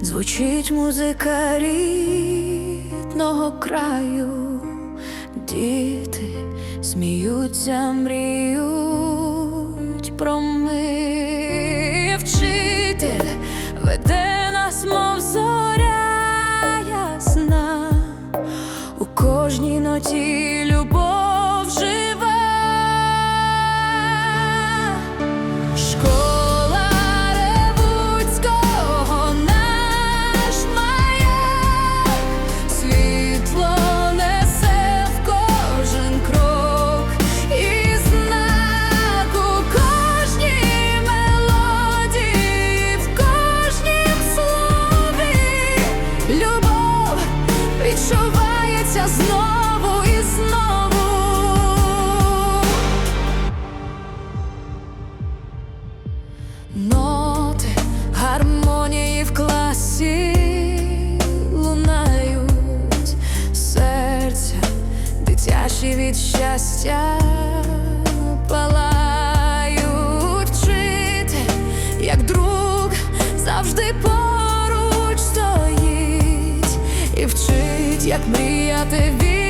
звучить музика рідного краю, діти сміються, мріють про ми. Вчитель веде нас, мов зоря ясна, у кожній ноті любов від щастя палають вчити, як друг завжди поруч стоїть і вчить, як мріяти, вірити,